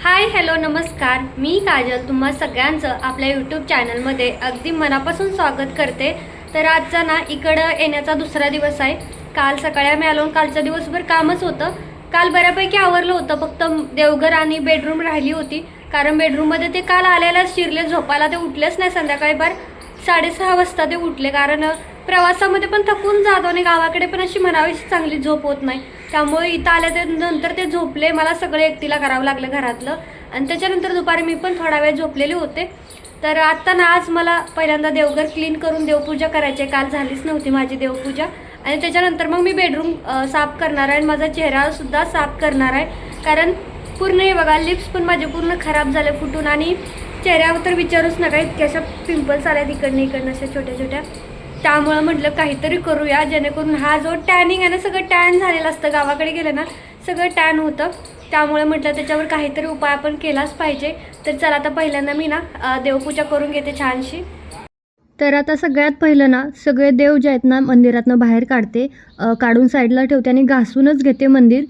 Hi hello नमस्कार. मी काजल. तुम्हा सगळ्यांचं आपल्या यूट्यूब चॅनलमध्ये अगदी मनापासून स्वागत करते. तर आजचा ना इकडं येण्याचा दुसरा दिवस आहे. काल सकाळी आम्ही आलो कालचा दिवसभर कामच होतं. काल बऱ्यापैकी आवरलं होतं. फक्त देवघर आणि बेडरूम राहिली होती. कारण बेडरूममध्ये ते काल आलेला शिरले झोपायला ते उठलेच नाही संध्याकाळी बार साडेसहा वाजता ते उठले. कारण प्रवासामध्ये पण थकून जातो आणि गावाकडे पण अशी म्हणावीशी चांगली झोप होत नाही. त्यामुळे इथं आल्या ते नंतर ते झोपले. मला सगळं एकटीला करावं लागलं घरातलं. आणि त्याच्यानंतर दुपारी मी पण थोडा वेळ झोपलेले होते. तर आत्ता ना आज मला पहिल्यांदा देवघर क्लीन करून देवपूजा करायची आहे. काल झालीच नव्हती माझी देवपूजा. आणि त्याच्यानंतर मग मी बेडरूम साफ करणार आहे आणि माझा चेहरासुद्धा साफ करणार आहे. कारण पूर्ण हे बघा लिप्स पण माझे पूर्ण खराब झाले फुटून. आणि चेहऱ्यावर तर विचारूच नका इतक्या अशा पिंपल्स आल्या इकडनं इकडनं अशा छोट्या छोट्या त्यामुळं म्हटलं काहीतरी करूया जेणेकरून हा जो टॅनिंग आहे ना सगळं टॅन झालेलं असतं. गावाकडे गेलं ना सगळं टॅन होतं. त्यामुळे म्हटलं त्याच्यावर काहीतरी उपाय आपण केलाच पाहिजे. तर चला आता पहिल्यांदा मी ना देवपूजा करून घेते छानशी. तर आता सगळ्यात पहिलं ना सगळे देव जे आहेत ना मंदिरातनं बाहेर काढते. काढून साईडला ठेवते आणि घासूनच घेते मंदिर.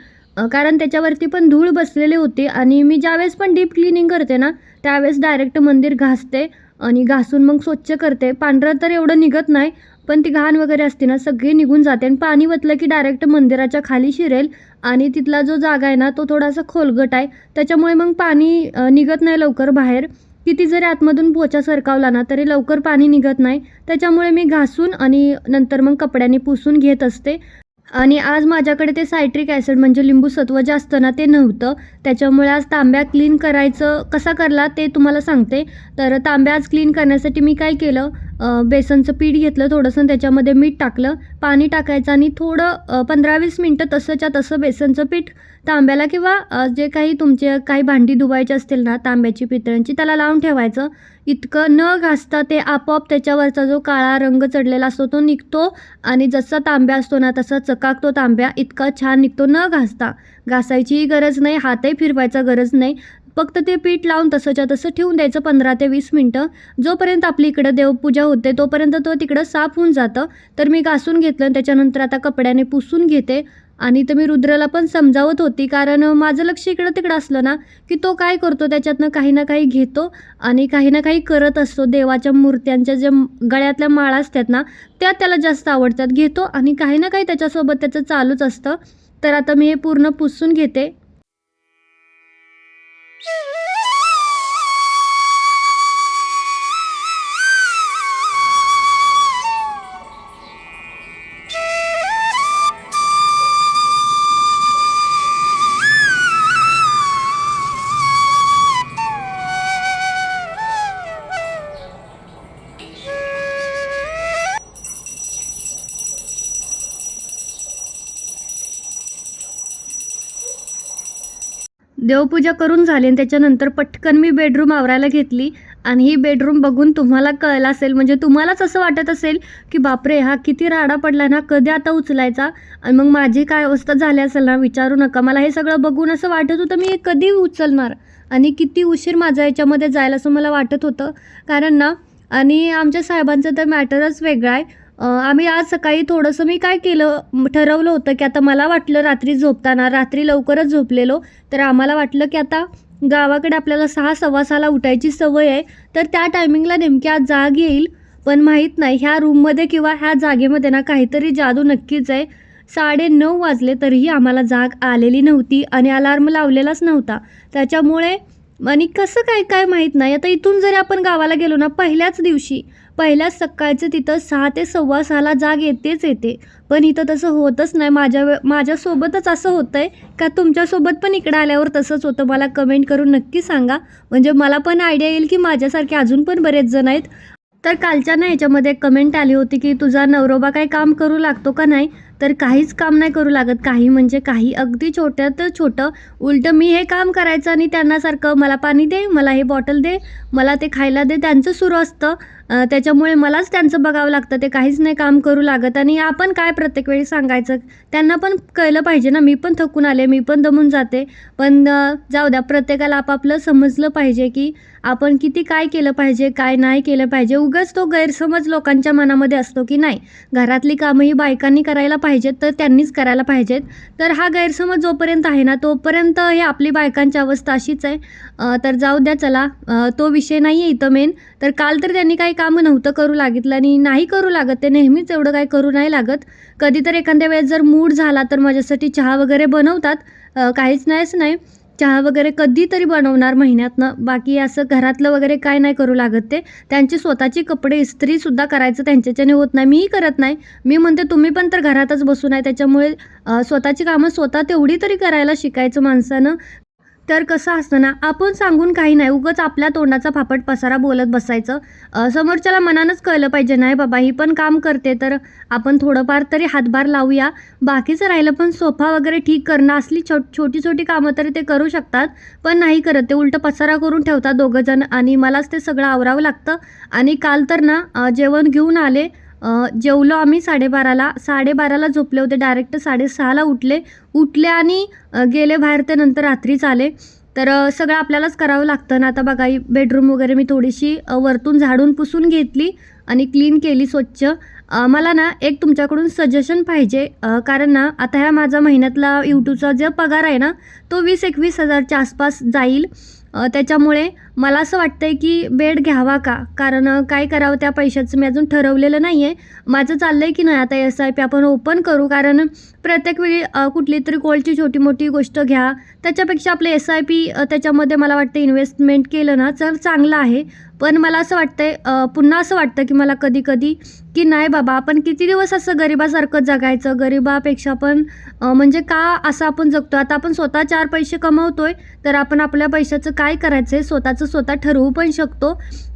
कारण त्याच्यावरती पण धूळ बसलेली होती आणि मी ज्यावेळेस पण डीप क्लिनिंग करते ना त्यावेळेस डायरेक्ट मंदिर घासते. आणि घासून मग स्वच्छ करते. पांढरं तर एवढं निघत नाही पण ती घाण वगैरे असते ना सगळी निघून जाते. आणि पाणी वतलं की डायरेक्ट मंदिराच्या खाली शिरेल आणि तिथला जो जागा आहे ना तो थोडासा खोलगट आहे. त्याच्यामुळे मग पाणी निघत नाही लवकर बाहेर. किती जरी आतमधून पोचा सरकावला ना तरी लवकर पाणी निघत नाही. त्याच्यामुळे मी घासून आणि नंतर मग कपड्याने पुसून घेत असते. आणि आज माझ्याकडे ते सायट्रिक ॲसिड म्हणजे लिंबू सत्व जे असतं ना ते नव्हतं. त्याच्यामुळे आज तांब्या क्लीन करायचं कसा करला ते तुम्हाला सांगते. तर तांब्या आज क्लीन करण्यासाठी मी काय केलं बेसनचं पीठ घेतलं थोडंसं त्याच्यामध्ये मीठ टाकलं. पाणी टाकायचं आणि थोडं पंधरा वीस मिनटं तसंच्या तसं बेसनचं पीठ तांब्याला किंवा जे काही तुमचे काही भांडी धुवायची असतील ना तांब्याची पितळ्यांची त्याला लावून ठेवायचं. इतकं न घासता ते आपोआप त्याच्यावरचा जो काळा रंग चढलेला असतो तो निघतो आणि जसा तांब्या असतो ना तसा चकाकतो तांब्या. इतका छान निघतो न घासता. घासायचीही गरज नाही हातही फिरवायचा गरज नाही. फक्त ते पीठ लावून तसंच्या तसं ठेवून द्यायचं पंधरा ते वीस मिनटं. जोपर्यंत आपली इकडं देवपूजा होते तोपर्यंत तो तिकडं साफ होऊन जातं. तर मी घासून घेतलं त्याच्यानंतर आता कपड्याने पुसून घेते. आणि तर मी रुद्राला पण समजावत होती कारण माझं लक्ष इकडं तिकडं असलं ना की तो काय करतो त्याच्यातनं काही ना काही घेतो आणि काही ना काही करत असतो. देवाच्या मूर्त्यांच्या ज्या गळ्यातल्या माळा असतात ना त्या त्याला जास्त आवडतात. घेतो आणि काही ना काही त्याच्यासोबत त्याचं चालूच असतं. तर आता मी हे पूर्ण पुसून घेते. देवपूजा करून झाली आणि त्याच्यानंतर पटकन मी बेडरूम आवरायला घेतली. आणि ही बेडरूम बघून तुम्हाला कळलं असेल म्हणजे तुम्हालाच असं वाटत असेल की बापरे हा किती राडा पडला ना कधी आता उचलायचा? आणि मग माझी काय अवस्था झाली असेल ना विचारू नका. मला हे सगळं बघून असं वाटत होतं मी कधी उचलणार? आणि किती उशीर माझा याच्यामध्ये जायला असं मला वाटत होतं. कारण ना आणि आमच्या साहेबांचं तर मॅटरच वेगळा आहे. आम्ही आज सकाळी थोडंसं मी काय केलं ठरवलं होतं की आता मला वाटलं रात्री झोपताना रात्री लवकरच झोपलेलो तर आम्हाला वाटलं की आता गावाकडे आपल्याला सहा सव्वा सहाला उठायची सवय आहे तर त्या टायमिंगला नेमकी आज जाग येईल. पण माहीत नाही ह्या रूममध्ये किंवा ह्या जागेमध्ये ना काहीतरी जादू नक्कीच आहे. साडे नऊ वाजले तरीही आम्हाला जाग आलेली नव्हती आणि अलार्म लावलेलाच नव्हता. त्याच्यामुळे आणि कसं काय काय माहीत नाही. आता इथून जरी आपण गावाला गेलो ना पहिल्याच दिवशी पहिल्याच सकाळचं तिथं सहा ते सव्वा सहाला जाग येतेच येते. पण इथं तसं होतच नाही. माझ्या वे माझ्यासोबतच असं होतं आहे का तुमच्यासोबत पण इकडं आल्यावर तसंच होतं. मला कमेंट करून नक्की सांगा. म्हणजे मला पण आयडिया येईल की माझ्यासारखे अजून पण बरेच जण आहेत. तर कालच्या ना ह्याच्यामध्ये कमेंट आली होती की तुझा नवरोबा काही काम करू लागतो का नाही? तर काहीच काम नाही करू लागत. काही म्हणजे काही. अगदी छोट्यात छोटं. उलटं मी हे काम करायचं आणि त्यांना सारखं मला पाणी दे मला हे बॉटल दे मला ते खायला दे. त्यांचं सुरू असतं. त्याच्यामुळे मलाच त्यांचं बघावं लागतं. ते काहीच नाही काम करू लागत. आणि आपण काय प्रत्येक वेळी सांगायचं? त्यांना पण कळलं पाहिजे ना. मी पण थकून आले मी पण दमून जाते. पण जाऊ द्या. प्रत्येकाला आपापलं समजलं पाहिजे की आपण किती काय केलं पाहिजे काय नाही केलं पाहिजे. उगाच तो गैरसमज लोकांच्या मनामध्ये असतो की नाही? घरातली कामं ही बायकांनी करायला पाहिजे पाहिजेत तर त्यांनीच करायला पाहिजेत. तर हा गैरसमज जोपर्यंत आहे ना तोपर्यंत हे आपली बायकांची अवस्था अशीच आहे. तर जाऊ द्या चला. तो विषय नाही आहे इथं मेन तर काल तर त्यांनी काही कामं नव्हतं करू लागितलं आणि नाही करू लागत. ते नेहमीच एवढं काही करू नाही लागत. कधी तर एखाद्या वेळेस जर मूड झाला तर माझ्यासाठी चहा वगैरे बनवतात. काहीच नाहीच नाही. चहा वगैरे कधीतरी बनवणार महिन्यातनं. बाकी असं घरातलं वगैरे काय नाही करू लागत ते. त्यांची स्वतःची कपडे इस्त्रीसुद्धा करायचं त्यांच्याच्याने होत नाही. मीही करत नाही. मी म्हणते तुम्ही पण तर घरातच बसून आहे. त्याच्यामुळे स्वतःची कामं स्वतः तेवढी तरी करायला शिकायचं माणसानं. तर कसं असतं ना आपण सांगून काही नाही उगंच आपल्या तोंडाचा फापट पसारा बोलत बसायचं. समोरच्याला मनानंच कळलं पाहिजे नाही बाबा ही पण काम करते तर आपण थोडंफार तरी हातभार लावूया. बाकीचं राहिलं पण सोफा वगैरे ठीक करणं असली छो छोटी छोटी कामं तरी ते करू शकतात पण नाही करत. ते उलटं पसारा करून ठेवतात दोघंजण आणि मलाच ते सगळं आवरावं लागतं. आणि काल तर ना जेवण घेऊन आले जेवलो आम्ही साडेबाराला. साडेबाराला झोपले होते. डायरेक्ट साडेसहाला उठले. उठले आणि गेले बाहेर ते नंतर रात्रीच आले. तर सगळं आपल्यालाच करावं लागतं ना. आता बघा बेडरूम वगैरे मी थोडीशी वरतून झाडून पुसून घेतली आणि क्लीन केली स्वच्छ. मला ना एक तुमच्याकडून सजेशन पाहिजे. कारण ना आता ह्या माझा महिन्यातला यूट्यूबचा जो पगार आहे ना तो वीस एकवीस हजारच्या आसपास जाईल. त्याच्यामुळे मला असं वाटतं आहे की बेड घ्यावा का? कारण काय करावं त्या पैशाचं? मी अजून ठरवलेलं नाही आहे माझं चाललं आहे की नाही आता एस आय पी आपण ओपन करू. कारण प्रत्येक वेळी कुठली तरी कोल्डची छोटी मोठी गोष्ट घ्या. त्याच्यापेक्षा आपलं एस आय पी त्याच्यामध्ये मला वाटतं इन्व्हेस्टमेंट केलं ना तर चांगलं आहे. पण मला असं वाटतंय आहे पुन्हा असं वाटतं की मला कधी कधी की नाही बाबा आपण किती दिवस असं गरिबासारखं जगायचं? गरिबापेक्षा पण म्हणजे का असं आपण जगतो? आता आपण स्वतः चार पैसे कमवतोय तर आपण आपल्या पैशाचं काय करायचं आहे स्वतःचं स्वतः ठरवू पण शकतो.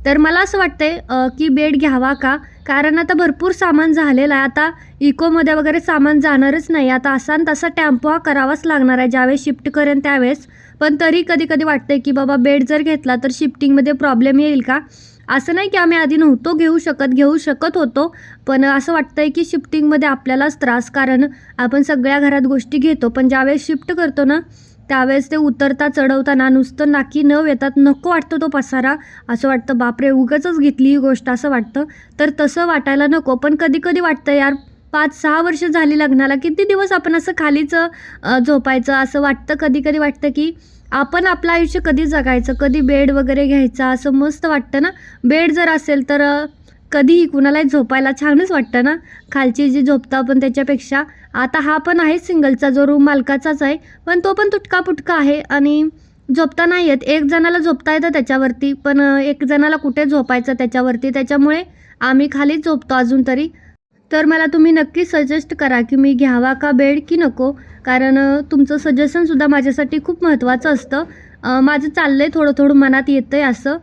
तर मला असं वाटतंय की बेड घ्यावा का? कारण आता भरपूर सामान झालेलं आहे. आता इकोमध्ये वगैरे सामान जाणारच नाही. आता असा तसा टॅम्पो हा करावाच लागणार आहे. ज्यावेळेस शिफ्ट करेन त्यावेळेस. पण तरी कधी कधी वाटतंय की बाबा बेड जर घेतला तर शिफ्टिंगमध्ये प्रॉब्लेम येईल का? असं नाही की आम्ही आधी नव्हतो घेऊ शकत घेऊ शकत होतो. पण असं वाटतंय की शिफ्टिंगमध्ये आपल्यालाच त्रास. कारण आपण सगळ्या घरात गोष्टी घेतो. पण ज्यावेळेस शिफ्ट करतो ना त्यावेळेस ते उतरता चढवताना नुसतं नाकी न येतात नको वाटतं तो पसारा. असं वाटतं बापरे उगाचच घेतली ही गोष्ट असं वाटतं. तर तसं वाटायला नको पण कधी कधी वाटतं यार पाच सहा वर्ष झाली लग्नाला किती दिवस आपण असं खालीच झोपायचं? असं वाटतं कधी कधी वाटतं की आपण आपलं आयुष्य कधी जगायचं? कधी बेड वगैरे घ्यायचा? असं मस्त वाटतं ना? बेड जर असेल तर कधीही कुणालाही झोपायला छानच वाटतं ना? खालची जी झोपतं आपण त्याच्यापेक्षा आता हा पण आहे सिंगलचा जो रूम मालकाचाच आहे. पण तो पण तुटका पुटका आहे आणि झोपता नाही येत. एक जणाला झोपता येतं त्याच्यावरती पण एक जणाला कुठे झोपायचं त्याच्यावरती. त्याच्यामुळे आम्ही खालीच झोपतो अजून तरी. तर मला तुम्ही नक्की सजेस्ट करा की मी घ्यावा का बेड की नको? कारण तुमचं सजेशनसुद्धा माझ्यासाठी खूप महत्त्वाचं असतं. माझं चाललं आहे थोडं थोडं मनात येतं आहे असं.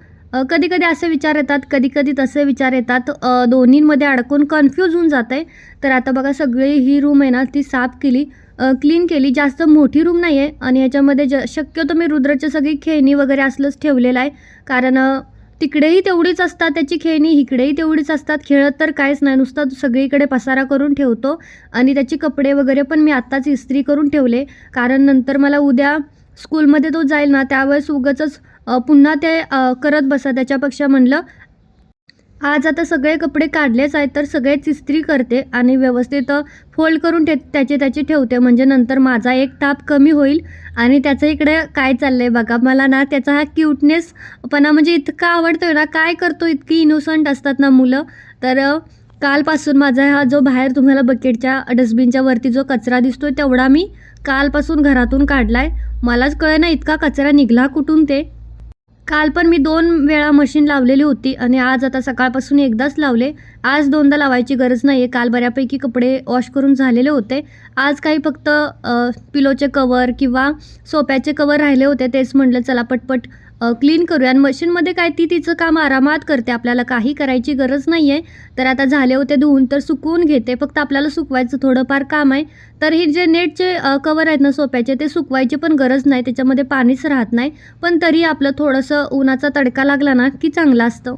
कधी कधी असे विचार येतात कधी कधी तसे विचार येतात. दोन्हीमध्ये दोन्हींमध्ये अडकून कन्फ्यूज होऊन जात आहे तर आता बघा सगळी ही रूम आहे ना ती साफ केली. क्लीन केली. जास्त मोठी रूम नाही आहे आणि याच्यामध्ये ज शक्यतो मी रुद्राची सगळी खेळणी वगैरे असलंच ठेवलेलं आहे. कारण तिकडेही तेवढीच असतात त्याची खेळणी इकडेही तेवढीच असतात. खेळत तर काहीच नाही. नुसतं सगळीकडे पसारा करून ठेवतो आणि त्याचे कपडे वगैरे पण मी आत्ताच इस्त्री करून ठेवले. कारण नंतर मला उद्या स्कूलमध्ये तो जाईल ना त्यावेळेस उगाचच पुन्हा ते करत बसा. त्याच्यापेक्षा म्हणलं आज आता सगळे कपडे काढलेच आहेत तर सगळेच इस्त्री करते आणि व्यवस्थित फोल्ड करून ठे त्याचे त्याचे ठेवते. म्हणजे नंतर माझा एक ताप कमी होईल आणि त्याचं इकडे काय चाललं आहे बघा. मला ना त्याचा हा क्यूटनेस पणा म्हणजे इतका आवडतो आहे ना काय करतो इतकी इनोसंट असतात ना मुलं. तर कालपासून माझा हा जो बाहेर तुम्हाला बकेटच्या डस्टबिनच्या वरती जो कचरा दिसतोय तेवढा मी कालपासून घरातून काढला आहे मलाच कळे ना इतका कचरा निघला कुठून ते. काल पण मी दोन वेळा मशीन लावलेली होती आणि आज आता सकाळपासून एकदाच लावले. आज दोनदा लावायची गरज नाही आहे काल बऱ्यापैकी कपडे वॉश करून झालेले होते. आज काही फक्त पिलोचे कवर किंवा सोप्याचे कवर राहिले होते. तेच म्हटलं चला पटपट क्लीन करूया. आणि मशीनमध्ये काय ती तिचं काम आरामात करते. आपल्याला काही करायची गरज नाही आहे तर आता झाले होते धुवून तर सुकवून घेते. फक्त आपल्याला सुकवायचं थोडंफार काम आहे. तर हे जे नेटचे कवर आहेत ना सोप्याचे ते सुकवायची पण गरज नाही. त्याच्यामध्ये पाणीच राहत नाही. पण तरी आपलं थोडंसं उन्हाचा तडका लागला ना की चांगलं असतं.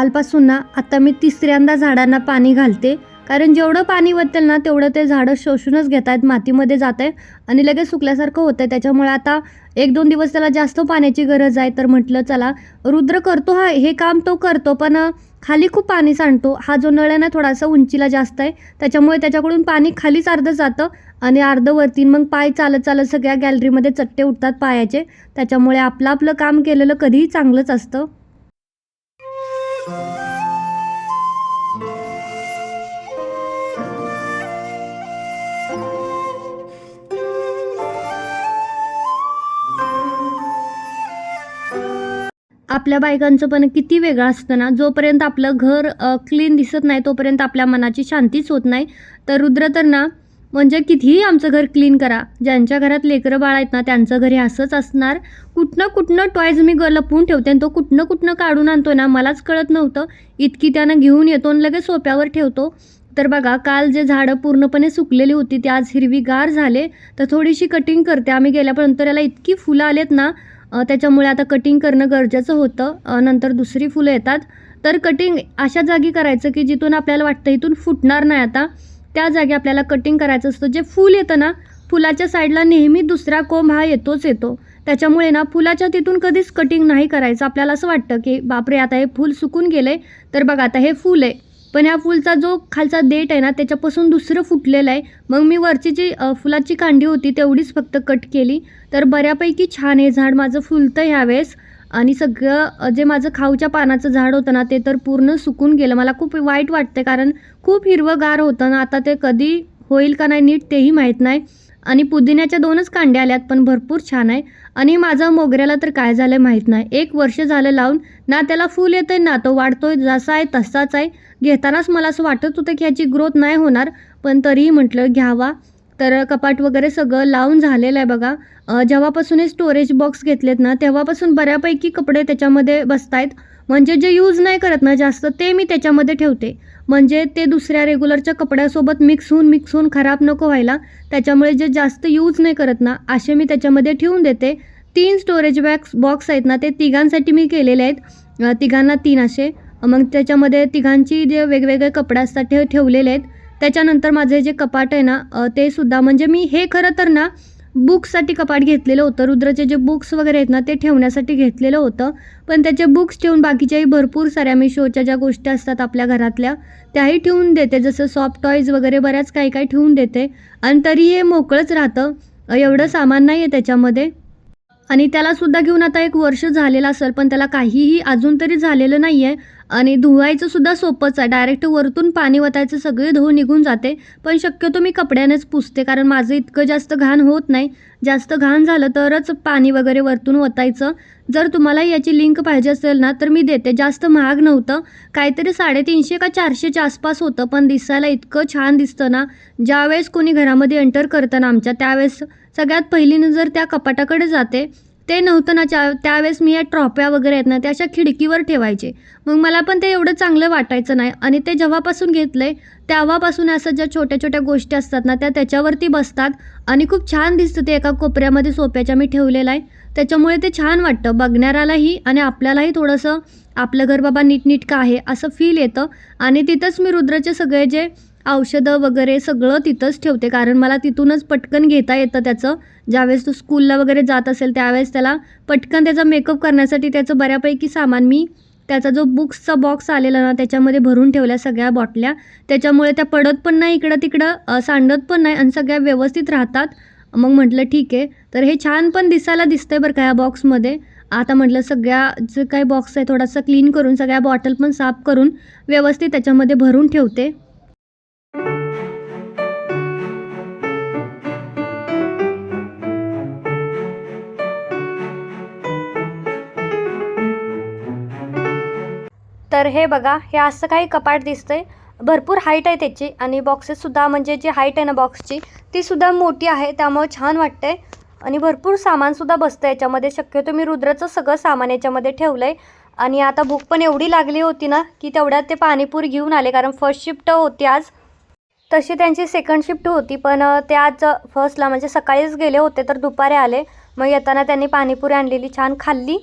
कालपासून ना आता मी तिसऱ्यांदा झाडांना पाणी घालते. कारण जेवढं पाणी वतेल ना तेवढं ते झाडं शोषूनच घेत आहेत मातीमध्ये जात आहे आणि लगेच सुकल्यासारखं होतं आहे त्याच्यामुळे आता एक दोन दिवस त्याला जास्त पाण्याची गरज आहे. तर म्हटलं चला रुद्र करतो हा हे काम तो करतो पण खाली खूप पाणी सांडतो. हा जो नळ आहे ना थोडासा उंचीला जास्त आहे. त्याच्यामुळे त्याच्याकडून पाणी खालीच अर्धं जातं आणि अर्धं वरती मग पाय चालत चालत सगळ्या गॅलरीमध्ये चट्टे उठतात पायाचे. त्याच्यामुळे आपलं आपलं काम केलेलं कधीही चांगलंच असतं. आपल्या बायकांचं पण किती वेगळं असतं ना? जोपर्यंत आपलं घर क्लीन दिसत नाही तोपर्यंत आपल्या मनाची शांतीच होत नाही. तर रुद्र तर ना म्हणजे कितीही आमचं घर क्लीन करा. ज्यांच्या घरात लेकरं बाळ आहेत ना त्यांचं घरी असंच असणार. कुठनं कुठनं टॉयज मी ग लपवून ठेवते आणि तो कुठनं कुठनं काढून आणतो ना मलाच कळत नव्हतं. इतकी त्यानं घेऊन येतो आणि लगेच सोप्यावर ठेवतो. तर बघा काल जे झाडं पूर्णपणे सुकलेली होती ती आज हिरवीगार झाले. तर थोडीशी कटिंग करते. आम्ही गेल्यापर्यंत याला इतकी फुलं आलेत ना त्याच्यामुळे आता कटिंग करणं गरजेचं होतं. नंतर दुसरी फुलं येतात. तर कटिंग अशा जागी करायचं की जिथून आपल्याला वाटतं इथून फुटणार नाही आता त्या जागी आपल्याला कटिंग करायचं असतं. जे फूल येतं ना फुलाच्या साईडला नेहमी दुसरा कोंब हा येतोच येतो. त्याच्यामुळे ना फुलाच्या तिथून कधीच कटिंग नाही करायचं. आपल्याला असं वाटतं की बापरे आता हे फूल सुकून गेले. तर बघा आता हे फूल आहे. पण ह्या फुलचा जो खालचा देठ आहे ना त्याच्यापासून दुसरं फुटलेलं आहे. मग मी वरची जी फुलाची कांडी होती तेवढीच फक्त कट केली. तर बऱ्यापैकी छान हे झाड माझं फुलतं ह्यावेळेस. आणि सगळं जे माझं खाऊच्या पानाचं झाड होतं ना ते तर पूर्ण सुकून गेलं. मला खूप वाईट वाटतं कारण खूप हिरवंगार होतं ना आता ते कधी होईल का नाही नीट तेही माहीत नाही. आणि पुदिन्याच्या दोनच कांड्या आल्यात पण भरपूर छान आहे. आणि माझा मोगऱ्याला तर काय झालं माहीत नाही. एक वर्ष झालं लावून ना त्याला फूल येतं आहे ना तो वाढतोय जसा आहे तसाच आहे. घेतानाच मला असं वाटत होतं की ह्याची ग्रोथ नाही होणार पण तरीही म्हटलं घ्यावा. तर कपाट वगैरे सगळं लावून झालेलं आहे बघा. जेव्हापासून हे स्टोरेज बॉक्स घेतलेत ना तेव्हापासून बऱ्यापैकी कपडे त्याच्यामध्ये बसत आहेत म्हणजे जे यूज नाही करत ना जास्त ते मी त्याच्यामध्ये ठेवते. म्हणजे ते दुसऱ्या रेग्युलरच्या कपड्यासोबत मिक्स होऊन मिक्स होऊन खराब नको व्हायला. त्याच्यामुळे जे जास्त यूज नाही करत ना असे मी त्याच्यामध्ये ठेवून देते. तीन स्टोरेज बॅग्स बॉक्स आहेत ना ते तिघांसाठी मी केलेले आहेत. तिघांना तीन असे. मग त्याच्यामध्ये तिघांची जे वेगवेगळे कपडे असतात ते ठेवलेले आहेत. त्याच्यानंतर माझे जे कपाट आहे ना ते सुद्धा म्हणजे मी हे खरं तर ना बुक्ससाठी कपाट घेतलेलं होतं. रुद्रचे जे बुक्स वगैरे आहेत ना ते ठेवण्यासाठी घेतलेलं होतं. पण त्याचे बुक्स ठेवून बाकीच्याही भरपूर साऱ्या मी शोच्या ज्या गोष्टी असतात आपल्या घरातल्या त्याही ठेवून देते. जसं सॉफ्ट टॉईज वगैरे बऱ्याच काही काही ठेवून देते. आणि तरी हे मोकळंच राहतं. एवढं सामान नाही आहे त्याच्यामध्ये. आणि त्याला सुद्धा घेऊन आता एक वर्ष झालेलं असेल पण त्याला काहीही अजून तरी झालेलं नाही आहे आणि धुवायचं सुद्धा सोपंच आहे. डायरेक्ट वरतून पाणी वतायचं सगळे धुवून निघून जाते. पण शक्यतो मी कपड्यानेच पुसते कारण माझं इतकं जास्त घाण होत नाही. जास्त घाण झालं तरच पाणी वगैरे वरतून वतायचं. जर तुम्हाला याची लिंक पाहिजे असेल ना तर मी देते. जास्त महाग नव्हतं. काहीतरी साडेतीनशे का चारशेच्या आसपास होतं पण दिसायला इतकं छान दिसतं ना. ज्यावेळेस कोणी घरामध्ये एंटर करतं ना आमच्या त्यावेळेस सगळ्यात पहिली नजर त्या कपाटाकडे जाते ते नव्हतं ना च्या त्यावेळेस मी या ट्रॉप्या वगैरे आहेत ना त्या अशा खिडकीवर ठेवायचे. मग मला पण ते एवढं चांगलं वाटायचं नाही. आणि ते जेव्हापासून घेतलं आहे तेव्हापासून असं ज्या छोट्या छोट्या गोष्टी असतात ना त्या त्याच्यावरती बसतात. आणि खूप छान दिसतं ते एका कोपऱ्यामध्ये सोप्याच्या मी ठेवलेलं आहे. त्याच्यामुळे ते छान वाटतं. बघणाऱ्यालाही आणि आपल्यालाही थोडंसं आपलं घर बाबा नीटनीटकं आहे असं फील येतं. आणि तिथंच मी रुद्राचे सगळे जे औषधं वगैरे सगळं तिथंच ठेवते. कारण मला तिथूनच पटकन घेता येतं त्याचं. ज्यावेळेस तो स्कूलला वगैरे जात असेल त्यावेळेस त्याला पटकन त्याचा मेकअप करण्यासाठी त्याचं बऱ्यापैकी सामान मी त्याचा जो बुक्सचा बॉक्स आलेला ना त्याच्यामध्ये भरून ठेवल्या सगळ्या बॉटल्या त्याच्यामुळे त्या पडत पण नाही इकडं तिकडं सांडत पण नाही आणि सगळ्या व्यवस्थित राहतात. मग म्हटलं ठीक आहे. तर हे छान पण दिसायला दिसतंय बरं का या बॉक्समध्ये आता म्हटलं सगळ्या जे काही बॉक्स आहे थोडासा क्लीन करून सगळ्या बॉटल पण साफ करून व्यवस्थित त्याच्यामध्ये भरून ठेवते. तर हे बघा हे असं काही कपाट दिसतंय. भरपूर हाईट आहे त्याची आणि बॉक्सेससुद्धा म्हणजे जी हाईट आहे ना बॉक्सची तीसुद्धा मोठी आहे त्यामुळे छान वाटतंय. आणि भरपूर सामानसुद्धा बसतं याच्यामध्ये. शक्यतो मी रुद्राचं सगळं सामान याच्यामध्ये ठेवलं आहे आणि आता भूक पण एवढी लागली होती ना की तेवढ्यात ते पाणीपुरी घेऊन आले कारण फर्स्ट शिफ्ट होती आज. तशी त्यांची सेकंड शिफ्ट होती पण ते आज फर्स्टला म्हणजे सकाळीच गेले होते तर दुपारी आले. मग येताना त्यांनी पाणीपुरी आणलेली छान खाल्ली.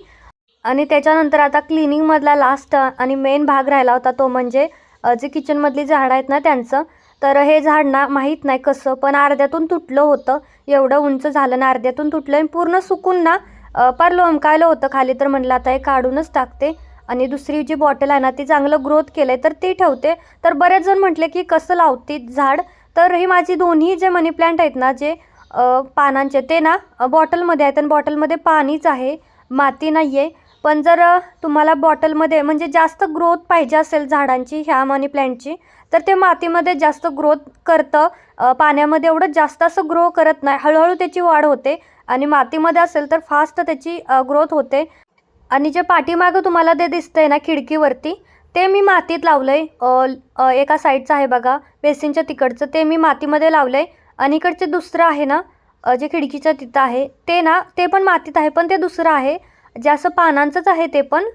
आणि त्याच्यानंतर आता क्लिनिंगमधला लास्ट आणि मेन भाग राहिला होता तो म्हणजे जे किचनमधली झाडं आहेत ना त्यांचं तर हे झाड ना माहीत नाही कसं पण अर्ध्यातून तुटलं होतं. एवढं उंच झालं ना अर्ध्यातून तुटलं आणि पूर्ण सुकून ना पार लोमकायलं होतं खाली. तर म्हणलं आता हे काढूनच टाकते. आणि दुसरी जी बॉटल आहे ना ती चांगलं ग्रोथ केलं आहे तर ती ठेवते. तर बरेच जण म्हटले की कसं लावते झाड? तर ही माझी दोन्ही जे मनी प्लांट आहेत ना जे पानांचे ते ना बॉटलमध्ये आहेत. आणि बॉटलमध्ये पाणीच आहे माती नाही आहे पण जर तुम्हाला बॉटलमध्ये म्हणजे जास्त ग्रोथ पाहिजे असेल झाडांची ह्या मनी प्लॅन्टची तर ते मातीमध्ये जास्त ग्रोथ करतं. पाण्यामध्ये एवढं जास्त असं ग्रो करत नाही. हळूहळू त्याची वाढ होते आणि मातीमध्ये असेल तर फास्ट त्याची ग्रोथ होते. आणि जे पाठीमागं तुम्हाला ते दिसतंय ना खिडकीवरती ते मी मातीत लावलं आहे एका साईडचं आहे बघा बेसिनच्या तिकडचं ते मी मातीमध्ये लावलं आहे आणि इकडचे दुसरं आहे ना जे खिडकीच्या तिथं आहे ते ना ते पण मातीत आहे पण ते दुसरं आहे. जे असं पानांचंच आहे ते पण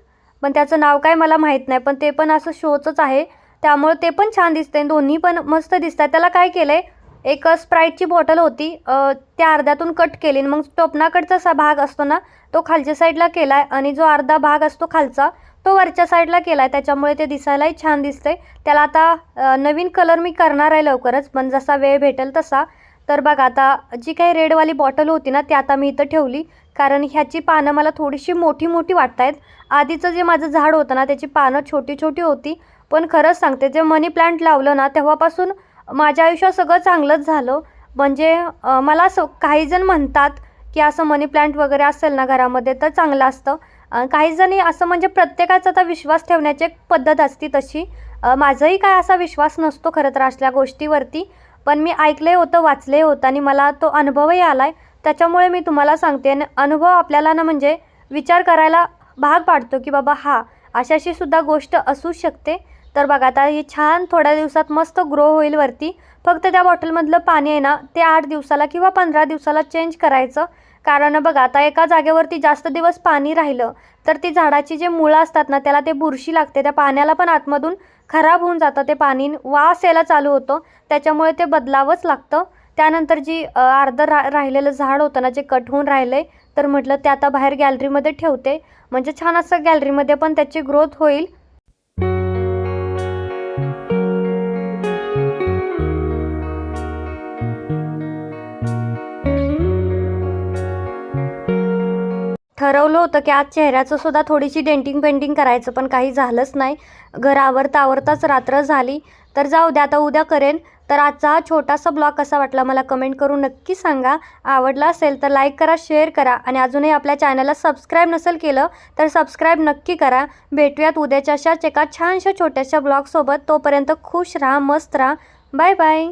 पण त्याचं नाव काय मला माहीत नाही पण ते पण असं शोचंच आहे. त्यामुळे ते पण छान दिसतंय दोन्ही पण मस्त दिसतात त्याला काय केलं आहे एक स्प्राईटची बॉटल होती त्या अर्ध्यातून कट केली आणि मग टोपणाकडचा असा भाग असतो ना तो खालच्या साईडला केला आहे आणि जो अर्धा भाग असतो खालचा तो वरच्या साईडला केला आहे त्याच्यामुळे ते दिसायलाही छान दिसतंय. त्याला आता नवीन कलर मी करणार आहे लवकरच पण जसा वेळ भेटेल तसा. तर बघा आता जी काही रेडवाली बॉटल होती ना ती आता मी इथं ठेवली. कारण ह्याची पानं मला थोडीशी मोठी मोठी वाटत आहेत आधीचं जे माझं झाड होतं ना त्याची पानं छोटी छोटी होती. पण खरंच सांगते जे मनी प्लांट लावलं ना तेव्हापासून माझ्या आयुष्यात सगळं चांगलंच झालं. म्हणजे मला असं काही जण म्हणतात की असं मनी प्लांट वगैरे असेल ना घरामध्ये तर चांगलं असतं. काही जणी असं म्हणजे प्रत्येकाचा आता विश्वास ठेवण्याची एक पद्धत असती तशी. माझंही माझाही काय असा विश्वास नसतो खरं तर असल्या गोष्टीवरती. पण मी ऐकले होतं वाचले होतं आणि मला तो अनुभवही आला आहे त्याच्यामुळे मी तुम्हाला सांगते आणि अनुभव आपल्याला ना म्हणजे विचार करायला भाग पाडतो की बाबा हा अशाशी सुद्धा गोष्ट असू शकते. तर बघा आता ही छान थोड्या दिवसात मस्त ग्रो होईल वरती. फक्त त्या बॉटलमधलं पाणी आहे ना ते आठ दिवसाला किंवा पंधरा दिवसाला चेंज करायचं. कारण बघा आता एका जागेवरती जास्त दिवस पाणी राहिलं तर ती झाडाची जे मुळं असतात ना त्याला ते बुरशी लागते. त्या पाण्याला पण आतमधून खराब होऊन जातं. ते पाणी वास यायला चालू होतो. त्याच्यामुळे ते बदलावंच लागतं. त्यानंतर जी अर्धं रा राहिलेलं झाड होतं ना जे कट होऊन राहिलं आहे तर म्हटलं ते आता बाहेर गॅलरीमध्ये ठेवते. म्हणजे छान असं गॅलरीमध्ये पण त्याची ग्रोथ होईल. ठरवलं होतं की आज चेहऱ्याचं सुद्धा थोडीशी डेंटिंग पेंटिंग करायचं पण काही झालंच नाही. घर आवरता आवरताच रात्र झाली. तर जाऊ द्या आता उद्या करेन. तर आजचा हा छोटासा ब्लॉग कसा वाटला मला कमेंट करून नक्की सांगा. आवडला असेल तर लाईक करा शेअर करा आणि अजूनही आपल्या चॅनलला सबस्क्राईब नसेल केलं तर सबस्क्राईब नक्की करा. भेटूयात उद्याच्या अशाच एका छानशा छोट्याशा ब्लॉगसोबत. तोपर्यंत खुश राहा मस्त राहा. Bye bye.